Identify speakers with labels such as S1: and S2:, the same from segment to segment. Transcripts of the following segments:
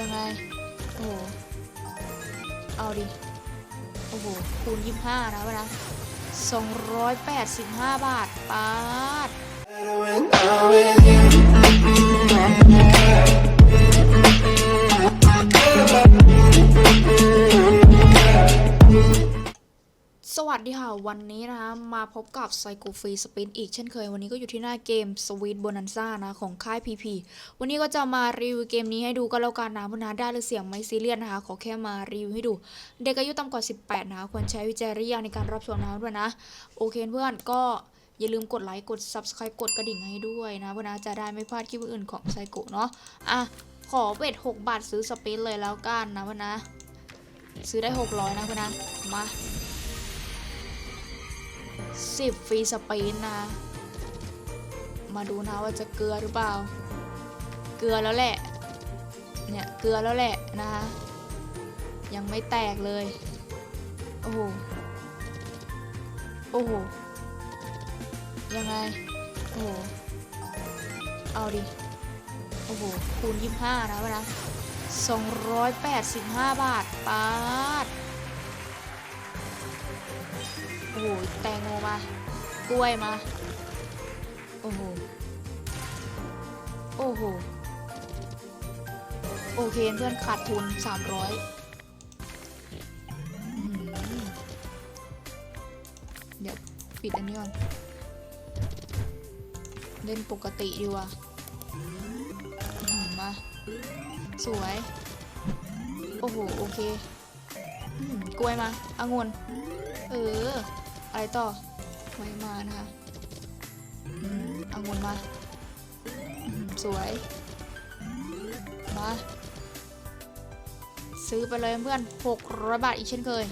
S1: ยังไง โอ้โห เอาดิ โอ้โห คูณยี่ห้านะเวลาสองร้อยแปดสิบห้าบาทปาด วันนี้นะคะมาพบกับไซโคฟรีสปินอีกเช่นเคย วันนี้ก็อยู่ที่หน้าเกม Sweet Bonanza นะของค่าย PP วันนี้ก็จะมารีวิวเกมนี้ให้ดูก็แล้วกันนะเพราะนะได้หรือเสียงไม่ซีเรียสนะคะ ขอแค่มารีวิวให้ดู เด็กอายุต่ำกว่า 18 นะคะ ควรใช้วิจารณญาณในการรับชมนะด้วยนะ โอเคเพื่อนก็อย่าลืมกดไลค์กด Subscribe กดกระดิ่งให้ด้วยนะเพื่อนนะจะได้ไม่พลาดคลิปอื่นของไซโกเนาะอะขอเบ็ด6บาทซื้อสปินเลยแล้วกันนะเพื่อนนะซื้อได้ 600 นะเพื่อนนะมา สิบฟรีสปีนนะ มาดูนะว่าจะเกลือหรือเปล่า เกลือแล้วแหละ เนี่ยเกลือแล้วแหละนะคะยังไม่แตกเลย โอ้โห โอ้โห ยังไง โอ้โห เอาดิ โอ้โห คูณยี่ห้านะเวลาสองร้อยแปดสิบห้าบาทปาด โอ้โหแตงโมมากล้วยมา โอ้โห โอ้โห โอเคเพื่อนขาดทุน 300อืมเดี๋ยวปิดอันนี้ก่อน เล่นปกติดีกว่ามา สวย โอ้โห โอเค กล้วยมาอางุ่น เออ อะไรต่อไว้มานะคะอืมเอางุนมา สวย มา ซื้อไปเลยเพื่อน600บาทอีกเช่นเคย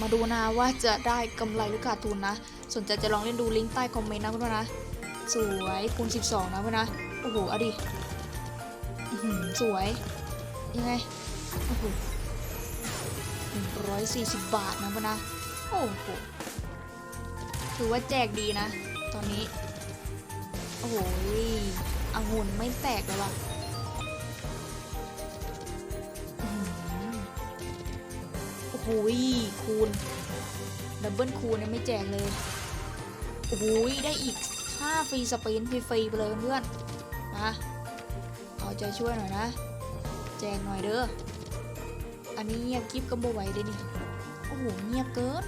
S1: มาดูนะว่าจะได้กำไรหรือขาดทุนนะ สนใจจะลองเล่นดูลิงก์ใต้คอมเมนต์นะเพื่อนนะ สวยคูณ 12 นะเพื่อนนะ โอ้โห เอาดิสวย ยังไง โอ้โห 140 บาทนะเพื่อนะโอ้โหถือว่าแจกดีนะ ตอนนี้ โอ้โหองุ่นไม่แตกเลยว่ะโอ้โหคูณ ดับเบิลคูณเนี่ยไม่แจกเลย โอ้โหได้อีก 5 ฟรีสปินฟรีๆไปเลยเพื่อน มา เอาใจช่วยหน่อยนะ แจกหน่อยเด้อ อันนี้เงียบกิฟก็บ่ไหวเด้นี่โอ้โหเงียบเกิน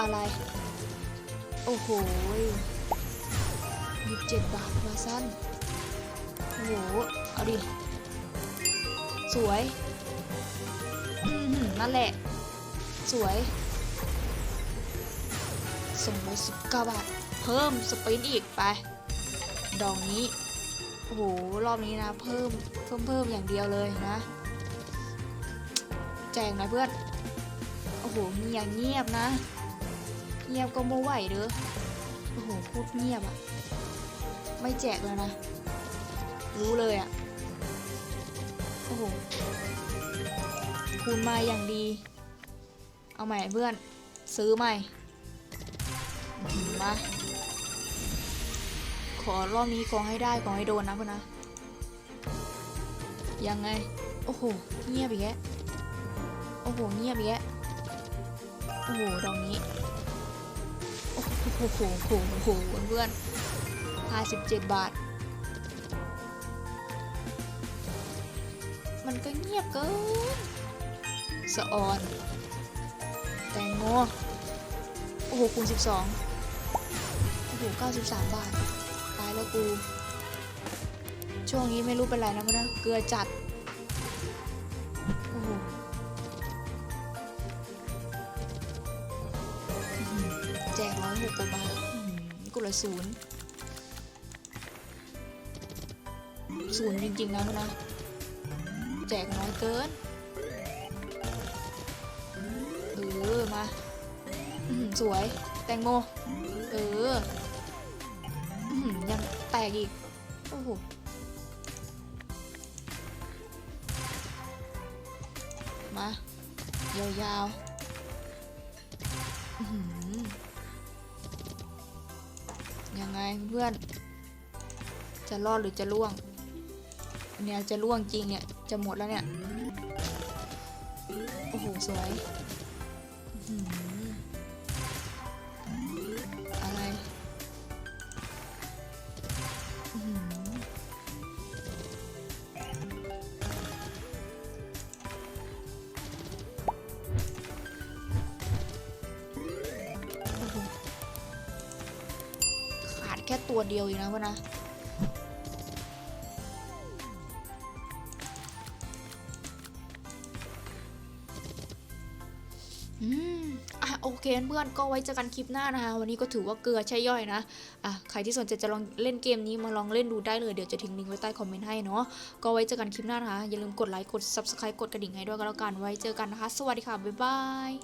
S1: อะไร โอ้โหยี่สิบเจ็ดบาทมาสั้นโอ้โหเอาดิ สวยอือหือนั่นแหละ สวยสองร้อยสิบเก้าบาท เพิ่มสปรินต์อีกไป ดอกนี้ โอ้โห รอบนี้นะ เพิ่มเพิ่มเพิ่มอย่างเดียวเลยนะ แจงนะเพื่อน โอ้โหเงียบเงียบนะ เงียบก็ไม่ไหวเด้อ โอ้โหพูดเงียบอะไม่แจกเลยนะ รู้เลยอะโอ้โห คูณมาอย่างดี เอาใหม่เพื่อน ซื้อใหม่ มา ขอรอบนี้ขอให้ได้ขอให้โดนนะเพื่อนนะ ยังไง โอ้โห เงียบอีกแล้วโอ้โห เงียบอีกแล้วโอ้โห ดอกนี้โอ้โหโอ้โหโอ้โหโอ้โหเพื่อนห้าสิบเจ็ดบาท มันก็เงียบเกินสะออน แตงโม โอ้โห คูณสิบสองโอ้โหเก้าสิบสามบาทายแล้วกู ช่วงนี้ไม่รู้เป็นไรนะมันนะเกลือจัด โอ้โหแจกร้อยหกกว่าบาทอื้อหือกูละศูนย์ศูนย์จริง ๆ นะมันนะ แจกน้อยเกินเออมาสวย แตงโม เออ ยังแตกอีก โอ้โห มา ยาวๆยังไงเพื่อน จะรอดหรือจะล่วง เนี่ยจะล่วงจริงเนี่ย จะหมดแล้วเนี่ย โอ้โห สวย อื แค่ตัวเดียวอยู่นะวะนะอืมอะโอเคเพื่อนก็ไว้เจอกันคลิปหน้านะคะ วันนี้ก็ถือว่าเกลือใช่ย่อยนะอะใครที่สนใจจะลองเล่นเกมนี้มาลองเล่นดูได้เลยเดี๋ยวจะทิ้งลิงก์ไว้ใต้คอมเมนต์ให้เนาะก็ไว้เจอกันคลิปหน้านะคะอย่าลืมกดไลค์กด subscribe กดกระดิ่งให้ด้วยกันแล้วกันไว้เจอกันนะคะ สวัสดีค่ะบ๊ายบาย